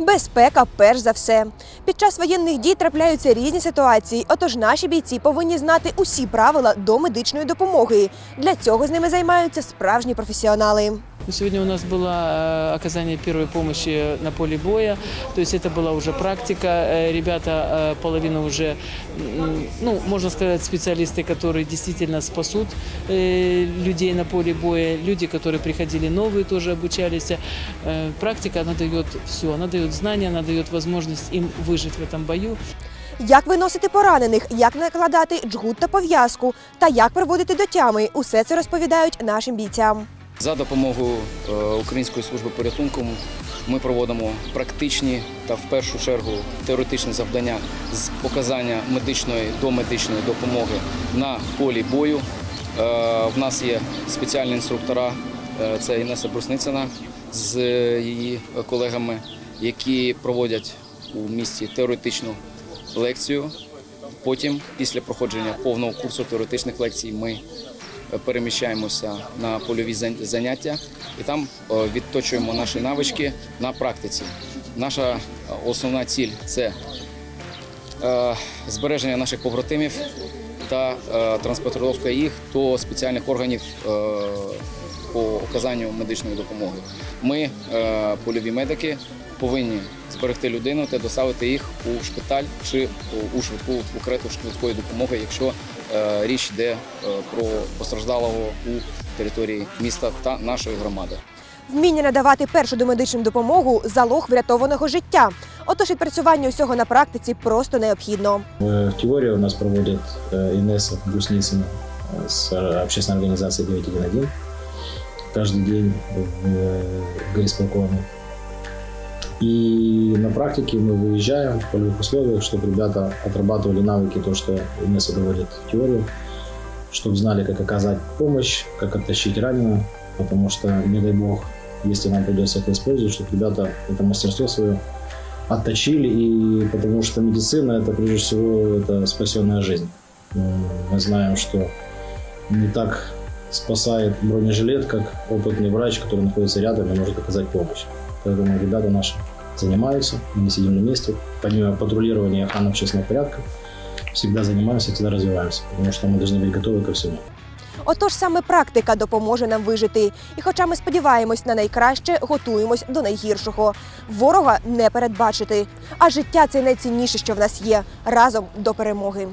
Безпека перш за все. Під час воєнних дій трапляються різні ситуації, отож наші бійці повинні знати усі правила до медичної допомоги. Для цього з ними займаються справжні професіонали. Ну, Сегодня у нас было э, оказание первой помощи на поле боя, то есть это была уже практика. Э, Ребята, э, половина уже, м, ну, можно сказать, специалисты, которые действительно спасут э, людей на поле боя, люди, которые приходили новые, тоже обучались. Э, Практика, она дает все, она дает знания, она дает возможность им выжить в этом бою. Як виносити поранених, як накладати джгут та пов'язку, та як приводити до тями. Усе це розповідають нашим бійцям. За допомогою е, Української служби порятунку ми проводимо практичні та в першу чергу теоретичні завдання з показання медичної домедичної допомоги на полі бою. Е, В нас є спеціальні інструктора, е, це Інеса Брусницина з її колегами, які проводять у місті теоретичну лекцію. Потім, після проходження повного курсу теоретичних лекцій, ми переміщаємося на польові заняття і там е, відточуємо наші навички на практиці. Наша е, основна ціль це е, збереження наших побратимів та транспортировка їх до спеціальних органів по оказанню медичної допомоги. Ми, польові медики, повинні зберегти людину та доставити їх у шпиталь чи у швидку у карету швидкої допомоги, якщо е, річ йде е, про постраждалого у території міста та нашої громади. Вміння надавати першу домедичну допомогу залог врятованого життя. Отож відпрацювання усього на практиці просто необхідно. В в теории у нас проводит э, Инесса Брусницына э, с э, общественной организацией 911 каждый день в э, горисполкоме. И на практике мы выезжаем в полевых условиях, чтобы ребята отрабатывали навыки, то, что Инесса доводит в теорию, чтобы знали, как оказать помощь, как оттащить раненого, потому что, не дай бог, если нам придется это использовать, чтобы ребята это мастерство свое отточили, и потому что медицина это прежде всего это спасенная жизнь. М, Мы знаем, что не так спасает бронежилет, как опытный врач, который находится рядом и может оказать помощь. Поэтому ребята наши занимаются, мы не сидим на месте. Помимо патрулирования и охраны общественного порядка, всегда занимаемся, всегда развиваемся, потому что мы должны быть готовы ко всему. Отож саме практика допоможе нам вижити. І хоча ми сподіваємось на найкраще, готуємось до найгіршого. Ворога не передбачити. А життя це найцінніше, що в нас є разом до перемоги.